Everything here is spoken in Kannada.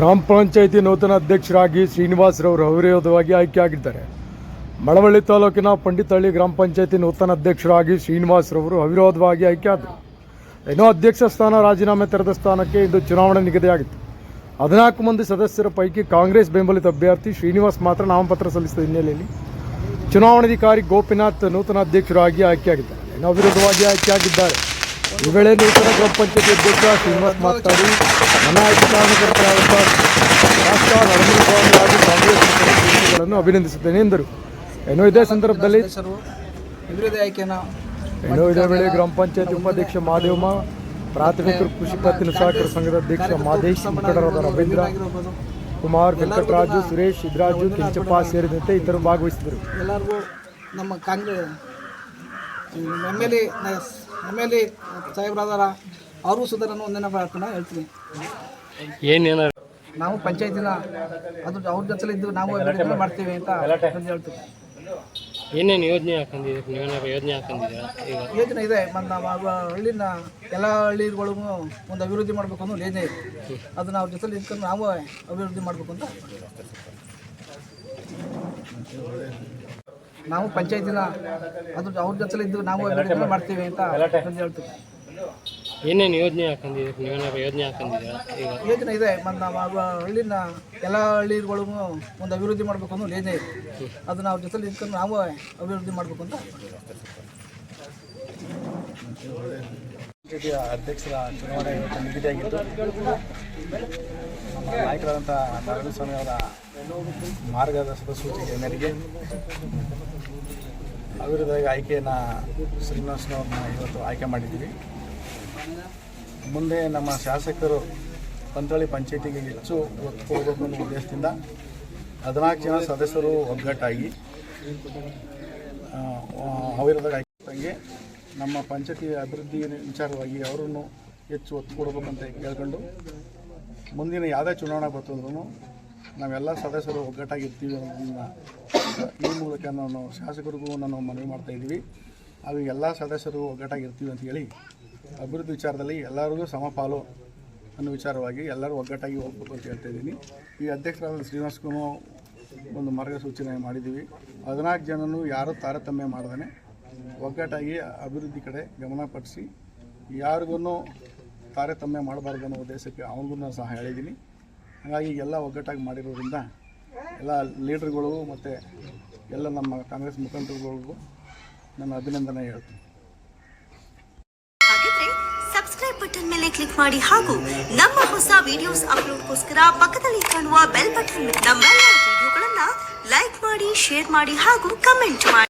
ಗ್ರಾಮ ಪಂಚಾಯಿತಿ ನೂತನ ಅಧ್ಯಕ್ಷರಾಗಿ ಶ್ರೀನಿವಾಸರವರು ಅವಿರೋಧವಾಗಿ ಆಯ್ಕೆಯಾಗಿದ್ದಾರೆ. ಮಳವಳ್ಳಿ ತಾಲೂಕಿನ ಪಂಡಿತಹಳ್ಳಿ ಗ್ರಾಮ ಪಂಚಾಯಿತಿ ನೂತನ ಅಧ್ಯಕ್ಷರಾಗಿ ಶ್ರೀನಿವಾಸರವರು ಅವಿರೋಧವಾಗಿ ಆಯ್ಕೆಯಾದರು. ಏನೋ ಅಧ್ಯಕ್ಷ ಸ್ಥಾನ ರಾಜೀನಾಮೆ ತೆರೆದ ಸ್ಥಾನಕ್ಕೆ ಇಂದು ಚುನಾವಣೆ ನಿಗದಿಯಾಗಿತ್ತು. ಹದಿನಾಲ್ಕು ಮಂದಿ ಸದಸ್ಯರ ಪೈಕಿ ಕಾಂಗ್ರೆಸ್ ಬೆಂಬಲಿತ ಅಭ್ಯರ್ಥಿ ಶ್ರೀನಿವಾಸ್ ಮಾತ್ರ ನಾಮಪತ್ರ ಸಲ್ಲಿಸಿದ ಹಿನ್ನೆಲೆಯಲ್ಲಿ ಚುನಾವಣಾಧಿಕಾರಿ ಗೋಪಿನಾಥ್ ನೂತನ ಅಧ್ಯಕ್ಷರಾಗಿ ಆಯ್ಕೆಯಾಗಿದ್ದಾರೆ. ಏನೋ ಅವಿರೋಧವಾಗಿ ಆಯ್ಕೆಯಾಗಿದ್ದಾರೆ. ಈ ವೇಳೆ ನೂತನ ಗ್ರಾಮ ಪಂಚಾಯತಿ ಅಧ್ಯಕ್ಷ ಶ್ರೀನಿವಾಸ್ ಮಾತನಾಡಿ ನನ್ನ ಆಯ್ಕೆ ರಾಷ್ಟ್ರ ನರೇಂದ್ರ ಸ್ವಾಮಿ ಹಾಗೂ ಕಾಂಗ್ರೆಸ್ ಅಭಿನಂದಿಸುತ್ತೇನೆ ಎಂದರು. ಏನೋ ಇದೇ ಸಂದರ್ಭದಲ್ಲಿ ಏನೋ ಇದೇ ವೇಳೆ ಗ್ರಾಮ ಪಂಚಾಯತಿ ಉಪಾಧ್ಯಕ್ಷ ಮಾದೇವಮ್ಮ, ಪ್ರಾಥಮಿಕ ಕೃಷಿ ಪತ್ತಿನ ಸಹಕಾರ ಸಂಘದ ಅಧ್ಯಕ್ಷ ಮಾದೇಶ್, ಮುಖಂಡರಾದ ರವೀಂದ್ರ, ಕುಮಾರ್ ವೆಂಕಟರಾಜು, ಸುರೇಶ್ ಸಿದ್ದರಾಜು ಕೆಂಚಪ್ಪ ಸೇರಿದಂತೆ ಇತರರು ಭಾಗವಹಿಸಿದರು ಎಲ್ಲರಿಗೂ ನಮ್ಮ ಕಾಂಗ್ರೆಸ್ ಎ ಸಾಹೇಬ್ರಾದಾರ ಅವರು ಸುಧಾ ನಾನು ಒಂದಿನ ಪ್ರಾರ್ಥನೆ ಹೇಳ್ತೀನಿ. ಏನೇನ? ನಾವು ಪಂಚಾಯತಿನ ಅದು ಅವ್ರ ಜೊತೆಲಿ ಇದ್ದು ನಾವು ಅಭಿವೃದ್ಧಿ ಮಾಡ್ತೀವಿ ಅಂತ ಹೇಳ್ತೀವಿ ಏನೇನು ಯೋಜನೆ ಹಾಕೊಂಡಿದ್ದೀರಿ? ನೀವೇನಾದ್ರು ಯೋಜನೆ ಹಾಕೊಂಡಿದ್ದೀರಾ? ಈಗ? ಯೋಜನೆ ಇದೆ. ಮತ್ತು ನಾವು ಹಳ್ಳಿನ ಎಲ್ಲ ಹಳ್ಳಿಗಳಿಗೂ ಒಂದು ಅಭಿವೃದ್ಧಿ ಮಾಡಬೇಕು ಅನ್ನೋ ಯೋಜನೆ ಇದೆ. ಅದನ್ನ ಅವ್ರ ಜೊತೆಲಿ ಇದ್ಕೊಂಡು ನಾವು ಅಭಿವೃದ್ಧಿ ಮಾಡಬೇಕು ಅಂತ. ನಾವು ಪಂಚಾಯತಿನ ಅದ್ರ ಅವ್ರ ಜೊತೆಲಿ ಇದ್ದು ನಾವು ಅಭಿವೃದ್ಧಿ ಮಾಡ್ತೀವಿ ಅಂತ ಹೇಳ್ತೀವಿ ಏನೇನು ಯೋಜನೆ ಹಾಕೊಂಡಿದ್ದೀರಿ ನೀವೇನಾದ್ರು ಯೋಜನೆ ಹಾಕೊಂಡಿದ್ದೀರಾ ಈಗ? ಯೋಜನೆ ಇದೆ. ಮತ್ತು ನಾವು ಹಳ್ಳಿನ ಎಲ್ಲ ಹಳ್ಳಿಗಳಿಗೂ ಒಂದು ಅಭಿವೃದ್ಧಿ ಮಾಡಬೇಕು ಅನ್ನೋ ಯೋಜನೆ ಇದೆ. ಅದನ್ನ ಅವ್ರ ಜೊತೆಲಿ ಇದ್ಕೊಂಡು ನಾವು ಅಭಿವೃದ್ಧಿ ಮಾಡಬೇಕು ಅಂತ. ಅಧ್ಯಕ್ಷರ ಚುನಾವಣೆ ಇವತ್ತು ನಿಗದಿಯಾಗಿದ್ದು ನಮ್ಮ ನಾಯಕರಾದಂಥ ನಾರಾಯಣಸ್ವಾಮಿ ಅವರ ಮಾರ್ಗದರ್ಶಕ ಸೂಚನೆ ಮೇರೆಗೆ ಅವಿರೋಧವಾಗಿ ಆಯ್ಕೆಯನ್ನು ಶ್ರೀನಿವಾಸನವ್ರನ್ನ ಇವತ್ತು ಆಯ್ಕೆ ಮಾಡಿದ್ದೀವಿ. ಮುಂದೆ ನಮ್ಮ ಶಾಸಕರು ಪಂತಳಿ ಪಂಚಾಯತಿಗೆ ಹೆಚ್ಚು ಒತ್ತು ಕೊಡಬೇಕು ಅನ್ನೋ ಉದ್ದೇಶದಿಂದ ಹದಿನಾಲ್ಕು ಜನ ಸದಸ್ಯರು ಒಗ್ಗಟ್ಟಾಗಿ ಆ, ಅವಿರೋಧವಾಗಿ ಆಯ್ಕೆ ನಮ್ಮ ಪಂಚಾಯತಿ ಅಭಿವೃದ್ಧಿ ವಿಚಾರವಾಗಿ ಅವರನ್ನು ಹೆಚ್ಚು ಒತ್ತು ಕೊಡಬೇಕಂತ ಕೇಳ್ಕೊಂಡು ಮುಂದಿನ ಯಾವುದೇ ಚುನಾವಣೆ ಬರ್ತಂದ್ರೂ ನಾವೆಲ್ಲ ಸದಸ್ಯರು ಒಗ್ಗಟ್ಟಾಗಿರ್ತೀವಿ ಅನ್ನೋದನ್ನ ಈ ಮೂಲಕ ನಾನು ಶಾಸಕರಿಗೂ ನಾನು ಮನವಿ ಮಾಡ್ತಾ ಇದ್ದೀವಿ. ಹಾಗೂ ಎಲ್ಲ ಸದಸ್ಯರು ಒಗ್ಗಟ್ಟಾಗಿರ್ತೀವಿ ಅಂತ ಹೇಳಿ ಅಭಿವೃದ್ಧಿ ವಿಚಾರದಲ್ಲಿ ಎಲ್ಲರಿಗೂ ಸಮಪಾಲು ಅನ್ನೋ ವಿಚಾರವಾಗಿ ಎಲ್ಲರೂ ಒಗ್ಗಟ್ಟಾಗಿ ಹೋಗ್ಬೇಕು ಅಂತ ಹೇಳ್ತಾ ಇದ್ದೀನಿ. ಈ ಅಧ್ಯಕ್ಷರಾದ ಶ್ರೀನಿವಾಸ್ಗೂ ಒಂದು ಮಾರ್ಗಸೂಚನೆ ಮಾಡಿದ್ದೀವಿ. ಹದಿನಾಲ್ಕು ಜನನು ಯಾರೂ ತಾರತಮ್ಯ ಮಾಡ್ದೇ ಒಗ್ಗಟ್ಟಾಗಿ ಅಭಿವೃದ್ಧಿ ಕಡೆ ಗಮನ ಪಡಿಸಿ ಯಾರಿಗೂ ತಾರತಮ್ಯ ಮಾಡಬಾರ್ದು ಅನ್ನೋ ಉದ್ದೇಶಕ್ಕೆ ಅವನಿಗೂ ಸಹ ಹೇಳಿದ್ದೀನಿ. ಹಾಗಾಗಿ ಎಲ್ಲ ಒಗ್ಗಟ್ಟಾಗಿ ಮಾಡಿರೋದ್ರಿಂದ ಎಲ್ಲ ಲೀಡ್ರ್ಗಳು ಮತ್ತು ಎಲ್ಲ ನಮ್ಮ ಕಾಂಗ್ರೆಸ್ ಮುಖಂಡರುಗಳಿಗೂ ನನ್ನ ಅಭಿನಂದನೆ ಹೇಳ್ತೀನಿ. ಸಬ್ಸ್ಕ್ರೈಬ್ ಬಟನ್ ಮೇಲೆ ಕ್ಲಿಕ್ ಮಾಡಿ ಹಾಗೂ ನಮ್ಮ ಹೊಸ ವಿಡಿಯೋಸ್ ಅಪ್ಲೋಡ್ಗೋಸ್ಕರ ಪಕ್ಕದಲ್ಲಿ ಕಾಣುವ ಬೆಲ್ ಬಟನ್ ನಮ್ಮೆಲ್ಲ ವಿಡಿಯೋಗಳನ್ನ ಲೈಕ್ ಮಾಡಿ ಶೇರ್ ಮಾಡಿ ಹಾಗೂ ಕಮೆಂಟ್ ಮಾಡಿ.